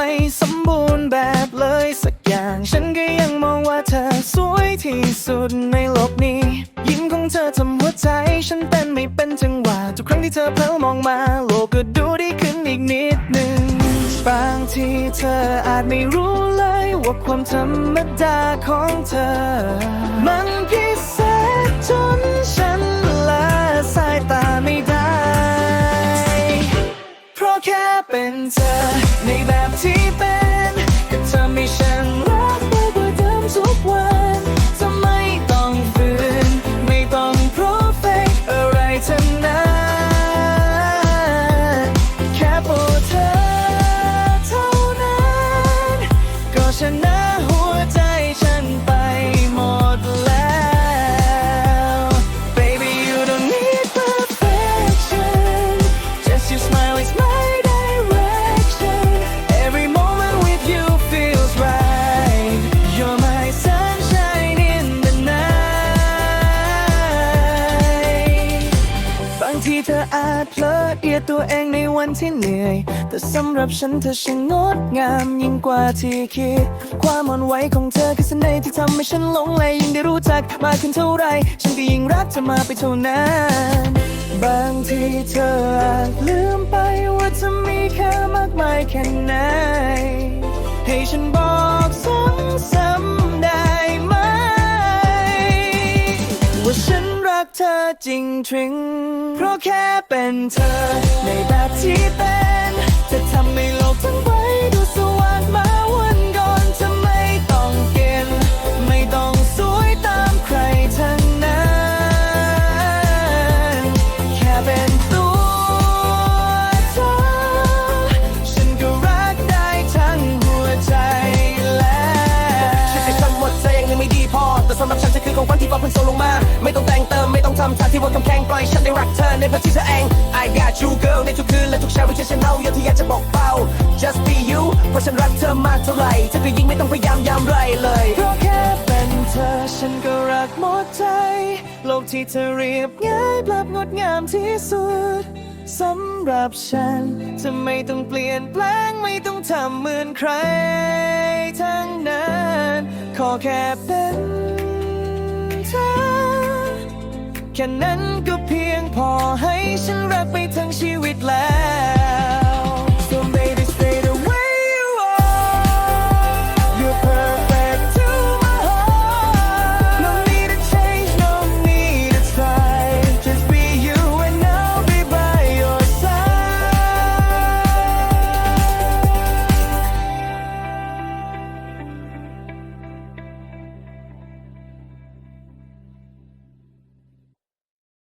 ไม่สมบูรณ์แบบเลยสักอย่าง ฉันก็ยังมองว่าเธอสวยที่สุดในโลกนี้ ยิ้มของเธอทำหัวใจ ฉันเต้นไม่เป็นจังหวะทุกครั้งที่เธอเพลอมองมา โลกก็ดูดีขึ้นอีกนิดหนึ่งบางทีเธออาจไม่รู้เลยว่าความธรรมดาของเธอ มันพิ เป็นเธอ ในแบบที่เป็นก็ทำให้ฉันรักไปกว่าเดิมทุกวันจะไม่ต้องฝืน ไม่ต้องโปรเฟกอะไรทั้งนั้นแค่ปวดเธอเท่านั้น ก็ชนะหัวใจฉันไป เธออาจเพลิดเอียดตัวเองในวันที่เหนื่อย แต่สำหรับฉันเธอช่างงดงามยิ่งกว่าที่คิด ความอ่อนไหวของเธอคือเสน่ห์ที่ทำให้ฉันหลงไหลยิ่งได้รู้จักมากขึ้นเท่าไร ฉันก็ยิ่งรักเธอมาไปเท่านั้น บางทีเธออาจลืมไปว่าเธอมีค่ามากมายแค่ไหน ให้ฉันบอกซ้ำ จริงทริงเพราะแค่เป็นเธอ ในแบบที่เป็น จะทำให้โลกทั้งใบดูสว่างมาวันก่อนเธอไม่ต้องเกณฑ์ไม่ต้องสวยตามใครทั้งนั้น แค่เป็นตัวเธอ ฉันก็รักได้ทั้งหัวใจแล้วฉันจะคำว่าเธอยังไม่ดีพอ แต่สำหรับฉันจะคือของขวัญที่ฟ้าเพิ่งส่งลงมา ไม่ต้องแต่งเติม ทำท่าที่ว่ากำแพงปล่อยฉันได้รักเธอในแบบที่เธอเอง I got you girl ในทุกคืนและทุกเช้าที่ฉันเอาอย่างที่อยากจะบอกเป้า just be you เพราะฉันรักเธอมากเท่าไหร่เธอก็ยิ่งไม่ต้องพยายามยามไรเลยเพราะแค่เป็นเธอฉันก็รักหมดใจ โลกที่เธอเรียบง่ายปรับงดงามที่สุดสำหรับฉันจะไม่ต้องเปลี่ยนแปลงไม่ต้องทำเหมือนใครทั้งนั้น ขอแค่เป็น แค่นั้นก็เพียงพอให้ฉันรักไปทั้งชีวิตแล้ว